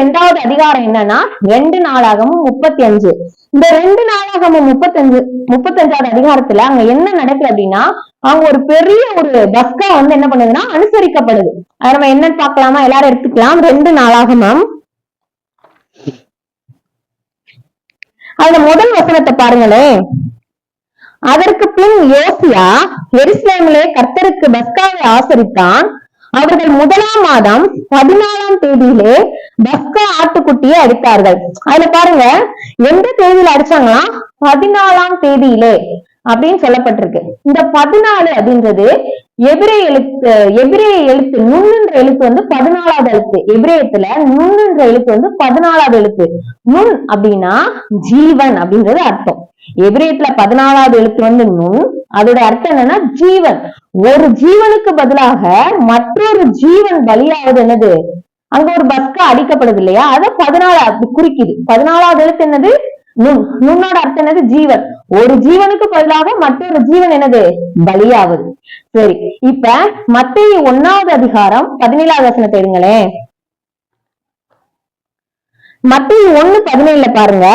ரெண்டாவது அதிகாரம் என்னன்னா ரெண்டு நாளாகமும் முப்பத்தி அஞ்சு இந்த ரெண்டு நாளாகமும் முப்பத்தஞ்சு முப்பத்தஞ்சாவது அதிகாரத்துல அங்க என்ன நடக்குது அப்படின்னா அவங்க ஒரு பெரிய ஒரு பஸ்கா வந்து என்ன பண்ணுதுன்னா அனுசரிக்கப்படுது. அது நம்ம என்னன்னு பாக்கலாமா எல்லாரும் எடுத்துக்கலாம். ரெண்டு நாளாகமும். அதுல முதல் வசனத்தை பாருங்களேன். அதற்கு பின் யோசியா எருசலேமிலே கர்த்தருக்கு பஸ்காவை ஆசரித்தான். அவர்கள் முதலாம் மாதம் பதினாலாம் தேதியிலே பஸ்கா ஆட்டுக்குட்டியை அடித்தார்கள். அதுல பாருங்க எந்த தேதியில அடிச்சாங்களா பதினாலாம் தேதியிலே அப்படின்னு சொல்லப்பட்டிருக்கு. இந்த பதினாலு அப்படின்றது எபிரே எழுத்து எபிரே எழுத்து நுண்ணுன்ற எழுத்து வந்து பதினாலாவது எழுத்து. எபிரேயத்துல நுண்ணுன்ற எழுத்து வந்து பதினாலாவது எழுத்து. நுண் அப்படின்னா ஜீவன் அப்படின்றது அர்த்தம். எபிரேயத்துல பதினாலாவது எழுத்து வந்து நுண் அதோட அர்த்தம் என்னன்னா ஜீவன். ஒரு ஜீவனுக்கு பதிலாக மற்றொரு ஜீவன் பலியாவது என்னது? அங்க ஒரு பஸ்கா அடிக்கப்படுது இல்லையா அத பதினாலு குறிக்குது. பதினாலாவது எழுத்து என்னது? நுண். நுண்ணோட அர்த்தம் என்னது? ஜீவன். ஒரு ஜீவனுக்கு பதிலாக மற்றொரு ஜீவன் என்னது? பலியாவது. சரி இப்ப மத்திய ஒன்னாவது அதிகாரம் பதினேழாவது வசனத்தை எடுங்களேன். மத்திய ஒண்ணு பதினேழுல பாருங்க.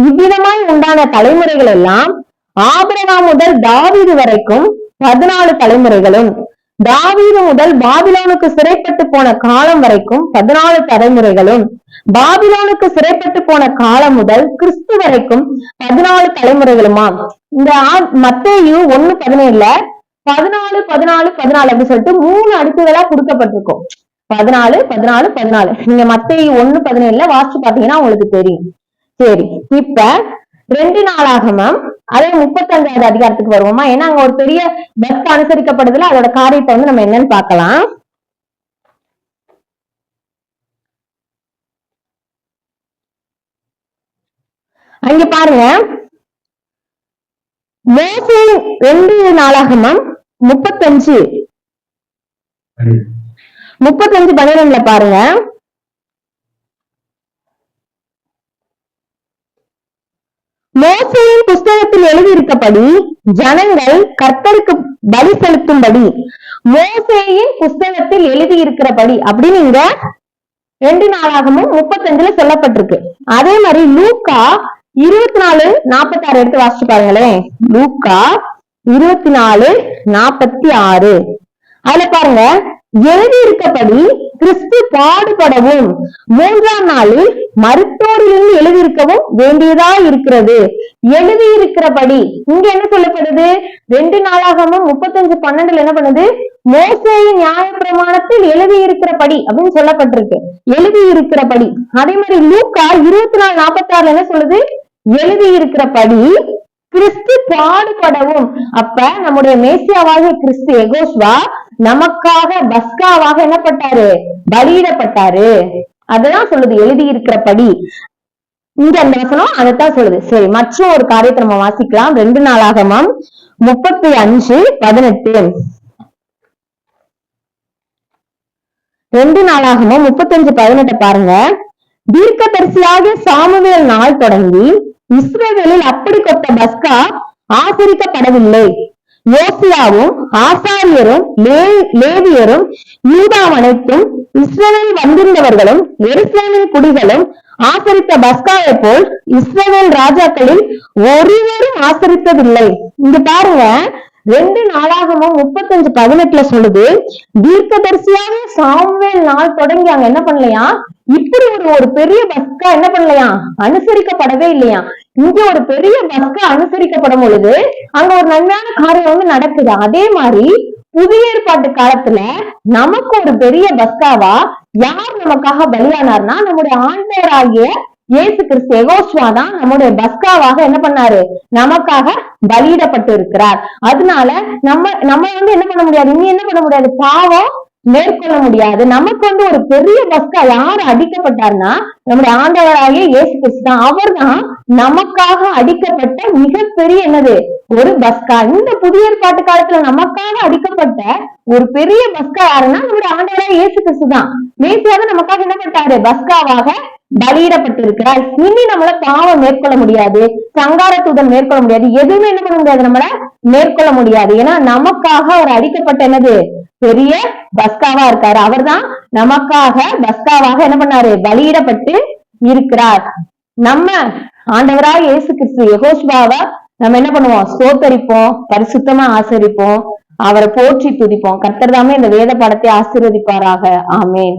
இவ்விதமாய் உண்டான தலைமுறைகள் எல்லாம் ஆபரணா முதல் தாவீது வரைக்கும் பதினாலு தலைமுறைகளும் தாவீது முதல் பாபிலோனுக்கு சிறைப்பட்டு போன காலம் வரைக்கும் பதினாலு தலைமுறைகளும் பாபிலோனுக்கு சிறைப்பட்டு போன காலம் முதல் கிறிஸ்து வரைக்கும் பதினாலு தலைமுறைகளுமா இந்த மத்தேயு ஒண்ணு பதினேழுல பதினாலு பதினாலு பதினாலு அப்படின்னு சொல்லிட்டு மூணு அடுக்குகளா கொடுக்கப்பட்டிருக்கும். பதினாலு பதினாலு பதினாலு. நீங்க மத்தேயு ஒண்ணு பதினேழுல வாசிச்சு பாத்தீங்கன்னா உங்களுக்கு தெரியும். சரி இப்ப ரெண்டு நாளாகமம் அதே முப்பத்தஞ்சாவது அதிகாரத்துக்கு வருவோமா? ஏன்னா அங்க ஒரு பெரிய பஸ் அனுசரிக்கப்படுதுல அதோட காரியத்தை வந்து நம்ம என்னன்னு பார்க்கலாம். அங்க பாருங்க. ரெண்டு நாளாகமம் முப்பத்தஞ்சு. முப்பத்தஞ்சு பன்னிரெண்டுல பாருங்க. மோசையின் புஸ்தகத்தில் எழுதியிருக்கபடி ஜனங்கள் கர்த்தருக்கு பலி செலுத்தும்படி மோசேயின் புஸ்தகத்தில் எழுதியிருக்கிறபடி அப்படின்னு இங்க ரெண்டு நாளாகமும் முப்பத்தஞ்சுல சொல்லப்பட்டிருக்கு. அதே மாதிரி லூக்கா இருபத்தி நாலு நாற்பத்தி ஆறு எடுத்து வாசிச்சு பாருங்களேன். லூக்கா இருபத்தி நாலு நாற்பத்தி ஆறு. அதுல பாருங்க எழுதியிருக்கபடி கிறிஸ்து பாடுபடவும். மூன்றாம் நாளில் மருத்துவரிலிருந்து எழுதியிருக்கவும் வேண்டியதா இருக்கிறது. எழுதி இருக்கிறபடி இங்க என்ன சொல்லப்படுது? ரெண்டு நாளாகவும் முப்பத்தஞ்சு பன்னெண்டுல என்ன பண்ணுது? மோசையின் நியாய பிரமாணத்தில் எழுதி இருக்கிறபடி அப்படின்னு சொல்லப்பட்டிருக்கு. எழுதி இருக்கிறபடி அதே மாதிரி லூக்கா இருபத்தி நாலு நாற்பத்தி ஆறுல என்ன சொல்லுது? எழுதியிருக்கிறபடி கிறிஸ்து பாடுபடவும். அப்ப நம்முடைய மேசியாவாகிய கிறிஸ்து எகோஸ்வா நமக்காக பஸ்காவாக என்னப்பட்டாரு பலியிடப்பட்டாரு. அதெல்லாம் சொல்லுது எழுதி இருக்கிறபடி இங்க அந்த வசனம் அதைத்தான் சொல்லுது. சரி மற்றும் ஒரு காரியத்தை நம்ம வாசிக்கலாம். ரெண்டு நாளாகமம் முப்பத்தி அஞ்சு பதினெட்டு. ரெண்டு நாளாகமும் முப்பத்தஞ்சு பதினெட்டு பாருங்க. தீர்க்கதரிசியாகிய சாமுவேல் நாள் தொடங்கி இஸ்ரவேலில் அப்படி கொத்த பஸ்கா ஆசரிக்கப்படவில்லை. யோசியாவும் ஆசாரியரும் லேவியரும் யூதாம் அனைத்தும் இஸ்ரேலில் வந்திருந்தவர்களும் எருசலேமின் குடிகளும் ஆசரித்த பஸ்காவை போல் இஸ்ரேல் ராஜாக்களில் ஒருவரும் ஆசரித்ததில்லை. இங்க பாருங்க ரெண்டு நாளாகமும் முப்பத்தஞ்சு பதினெட்டுல சொல்லுது தீர்க்கதரிசியாக சாம்வேல் நாள் தொடங்கி அங்க என்ன பண்ணலையா? இப்படி ஒரு ஒரு பெரிய பஸ்கா என்ன பண்ணலையா? அனுசரிக்கப்படவே இல்லையா? இங்க ஒரு பெரிய பஸ்கா அனுசரிக்கப்படும் பொழுது அங்க ஒரு நன்மையான காரியம் வந்து நடக்குது. அதே மாதிரி புதிய ஏற்பாட்டு காலத்துல நமக்கு ஒரு பெரிய பஸ்காவா யார் நமக்காக பலியானார்னா நம்முடைய ஆண்டவராகிய இயேசு கிறிஸ்து எகோஸ்வா தான் நம்முடைய பஸ்காவாக என்ன பண்ணாரு? நமக்காக பலியிடப்பட்டு இருக்கிறார் அதனால நம்ம நம்ம வந்து என்ன பண்ண முடியாது? இனி என்ன பண்ண முடியாது? பாவம் மேற்கொள்ள முடியாது. நமக்கு வந்து ஒரு பெரிய பஸ்கா யார் அடிக்கப்பட்டார்னா நம்முடைய ஆண்டவராகிய இயேசு கிறிஸ்து தான். அவர் தான் நமக்காக அடிக்கப்பட்ட மிகப்பெரிய என்னது? ஒரு பஸ்கா இந்த புதிய ஏற்பாட்டு காலத்துல நமக்காக அடிக்கப்பட்ட ஒரு பெரிய பஸ்கா யாருன்னா நம்முடைய ஆண்டவராக இயேசு கிறிஸ்து தான். மேசியாக நமக்காக என்ன பண்ணாரு பஸ்காவாக பலியிடப்பட்டிருக்கிறார். இனி நம்மள பாவம் மேற்கொள்ள முடியாது. சங்காரத்துடன் மேற்கொள்ள முடியாது. எதுவுமே என்ன பண்ண முடியாது நம்மள மேற்கொள்ள முடியாது. ஏன்னா நமக்காக அவர் அடிக்கப்பட்ட என்னது? பெரிய பஸ்காவா இருக்காரு. அவர்தான் நமக்காக பஸ்காவாக என்ன பண்ணாரு? பலியிடப்பட்டு இருக்கிறார். நம்ம ஆண்டவரா இயேசு கிறிஸ்து யெகோஸ்வாவா நம்ம என்ன பண்ணுவோம்? ஸ்தோத்தரிப்போம் பரிசுத்தமா ஆசரிப்போம் அவரை போற்றி துதிப்போம். கர்த்தர் தாமே இந்த வேத பாடத்தை ஆசீர்வதிப்பாராக. ஆமேன்.